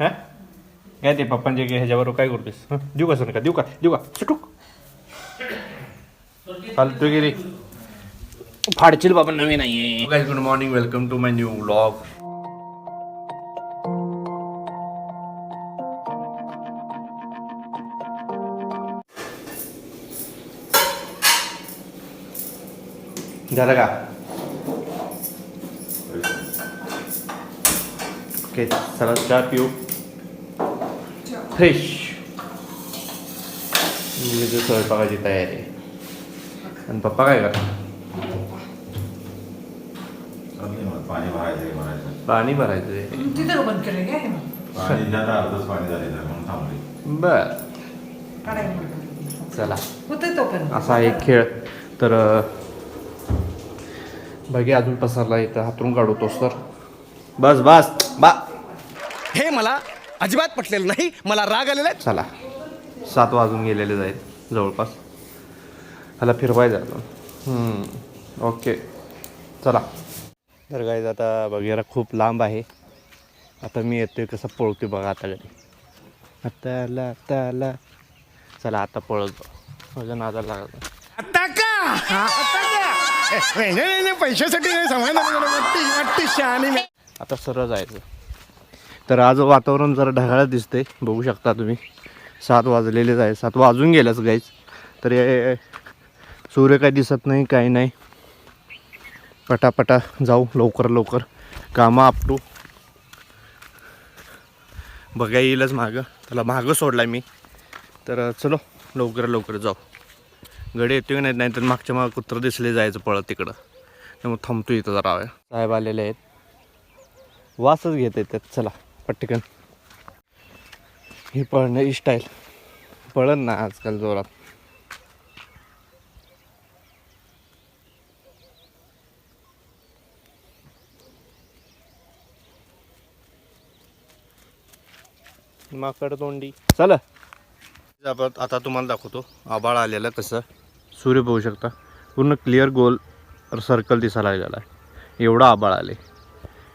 हा? काय ते पप्पांचे ह्याच्यावर काय करतोस देऊ का सर का? देऊ का? देऊ का? सुटूक. चालतो की रे फाडशील बाबा नवीन आहे. Good morning welcome to my new vlog झालं का? ओके चला चहा पिऊ. फ्रेश म्हणजे स्वयंपाकाची तयारी आणि पप्पा काय करतात पाणी भरायचं म्हणायचं पाणी भरायचंय तिथं बंद केलं काय पाणी जाता अर्धच पाणी झाले तर म्हणून थांबले बर चला होतं तो पण असा एक खेळ तर बघे अजून पसरला इथं हातरून काढवतोस तर बस बस बा हे मला अजिबात पटलेलं नाही. मला राग आलेला आहे. चला. सात वाजून गेलेले जाईल जवळपास. ह्याला फिरवायचं अजून हम्म, ओके. चला. तर काय आता बघायला खूप लांब आहे. आता मी येतोय कसं पळतोय बघा आता घरी. आता आला आता आला चला आता पळत. माझ्या नादाला लागत आता का? आता का? ए, नाही नाही नाही, पैशासाठी नाही समाधान वाटते वाटते शहाणी मी. आता सरळ जायचं. तर आज वातावरण जरा ढगाळच दिसतंय. बघू शकता तुम्ही. सात वाजलेलेच आहे. सात वाजून गेल्याच गाईच तर सूर्य काही दिसत नाही काही नाही. पटापटा जाऊ लवकर लवकर. कामं आपटू बघा येईलच मागं. त्याला मागं सोडला मी. तर चलो लवकर लवकर जाऊ. गडे येतो की नाही नाहीतर मागच्या मागं कुत्रं दिसले जायचं पळत तिकडं. त्यामुळे थांबतो इथं जरा. साहेब आलेले आहेत. वासच घेत त्यात चला. पटकन. ही पळणं ही स्टाईल पळण ना आजकाल जोरात. माकड तोंडी. चला. आपण आता तुम्हाला दाखवतो. आबाळ आलेलं कसं. सूर्य बघू शकता. पूर्ण क्लिअर गोल सर्कल दिसायला लागलेला आहे आबाळ आले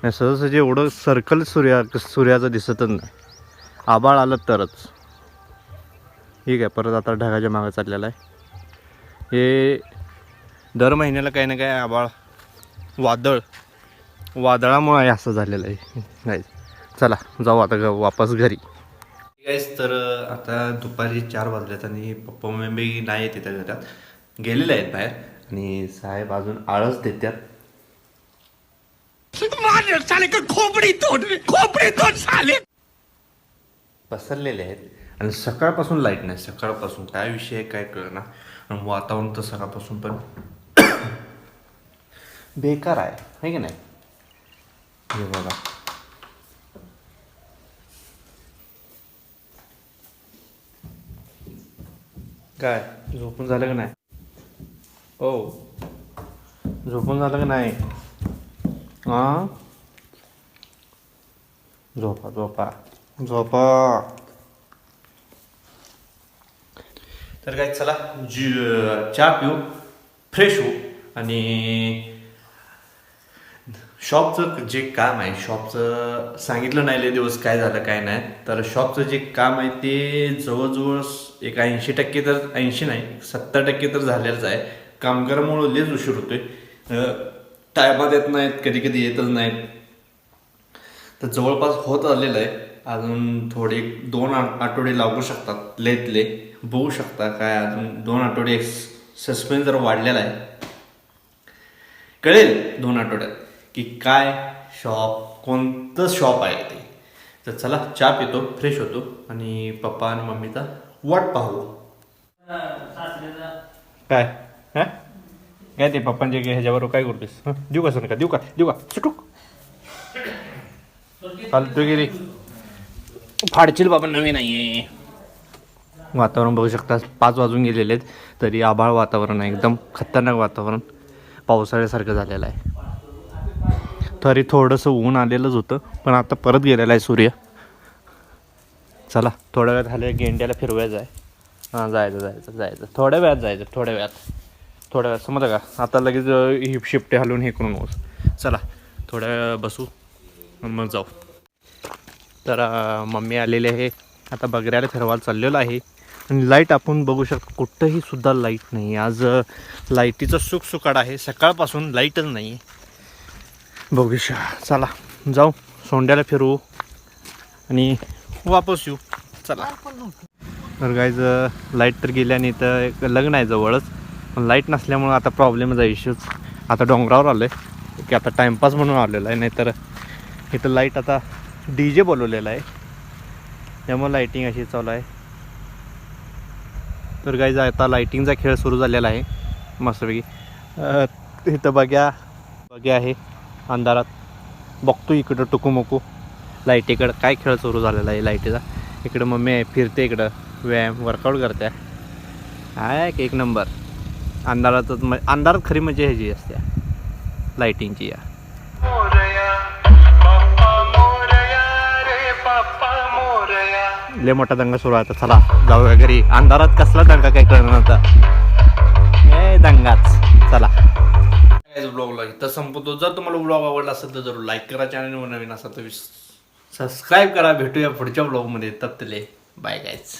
नाही सहजासहजी एवढं सर्कल सूर्या सूर्याचं दिसतच नाही. आबाळ आलं तरच. ठीक आहे परत आता ढगाच्या मागं चाललेलं आहे. हे दर महिन्याला काही ना काही आबाळ वादळ वादळामुळे आहे असं झालेलं आहे. नाही चला जाऊ आता घ वापस घरी. गाईस तर आता दुपारी चार वाजलेत आणि पप्पा मम्मी नाही आहेत तिथं घरात. गेलेले आहेत बाहेर आणि साहेब अजून आळस देतात. मार साले का खोपडी तोड खोपडी तोड साले. पसरलेले आहेत. आणि सकाळपासून लाइट नाही. सकाळपासून काय विषय आहे काय कळणार आणि वातावरण तर सकाळपासून पण बेकार आहे. है की नाही? हे बघा. काय? झोपून झालं का नाही? ओ झोपून झालं का नाही? हां झोपा झोपा. झोपा. तर काय चला जी चहा पिऊ फ्रेश होऊ. आणि शॉपचं जे काम आहे शॉपचं सांगितलं नाही लय दिवस काय झालं काय नाही. तर शॉपचं जे काम आहे ते जवळजवळ एक ऐंशी टक्के तर ऐंशी नाही सत्तर टक्के तर झालेलंच आहे. कामगारामुळं लेच उशीर होतोय. टायमात येत नाहीत कधी कधी येतच नाहीत. तर जवळपास होत आलेलं आहे. अजून थोडे दोन आठवडे लागू शकतात. लेतले बघू शकता काय अजून दोन आठवडे सस्पेन्स जर वाढलेला आहे. कळेल दोन आठवड्यात की काय शॉप कोणतं शॉप आहे ते. तर चला चहा पितो फ्रेश होतो आणि पप्पा आणि मम्मीचा वाट पाहू. काय? काय ते पप्पांचे काय ह्याच्यावर काय करतोस? देऊ का सर का? देऊ का? देऊ का? सुटूक चालतो की रे फाडशील बाबा नवीन नाहीये वातावरण बघू शकता पाच वाजून गेलेले आहेत तरी आभाळ वातावरण आहे एकदम खतरनाक वातावरण. पावसाळ्यासारखं झालेलं आहे. तरी थोडंसं ऊन आलेलंच होतं पण आता परत गेलेलं आहे सूर्य. चला थोड्या वेळात झालं गेंड्याला फिरवायचं आहे हां जायचं जायचं जायचं. थोड्या वेळात जायचं थोड्या वेळात. थोड्या वेळात समजा का? आता लगेच अं, ही शिफ्टे हलवून हे करून चला थोड्या वेळ बसू. मग जाऊ. तर मम्मी आलेले आहे. आता बगऱ्याला फिरवायला चाललेलो आहे. आणि लाइट आपण बघू शकतो कुठंही सुद्धा लाइट नाही. आज लाईटीचं सुख सुकाड आहे. सकाळपासून लाईटच नाही. बघू चला जाऊ. सोंड्याला फिरवू आणि वापस येऊ. चला. तर गाईज लाइट तर गेल्याने तर एक लग्न आहे जवळच. पण लाइट नसल्यामुळं आता प्रॉब्लेमच आहे इश्यूच आता डोंगरावर आलो आहे की आता टाईमपास म्हणून आलेलो आहे. नाहीतर इथं लाइट आता डी जे बोलवलेला आहे. त्यामुळे लाईटिंग अशी चालू आहे. तर गाईज आता लाईटिंगचा खेळ सुरू झालेला आहे. मस्तपैकी. इथं बघ्या. बघ्या आहे अंधारात. बघतो इकडं टुकूमुकू. लाईटीकडं काय खेळ सुरू झालेला आहे लाईटीचा इकडं मम्मी आहे फिरते इकडं. व्यायाम वर्कआउट करते. आहे एक नंबर अंधारातच म अंधारात खरी म्हणजे ह्याची असते. लाईटिंगची या. लय मोठा दंगा सुरू आहे. आता चला जाऊया घरी. अंधारात कसला दंगा काय कळणार नव्हता दंगाच. चला. ब्लॉगला इथं संपतो जर तुम्हाला ब्लॉग आवडला असेल तर जरूर लाईक करा. चॅनल नवीन असेल तर सबस्क्राईब करा. भेटूया पुढच्या ब्लॉगमध्ये तपतले बाय गायच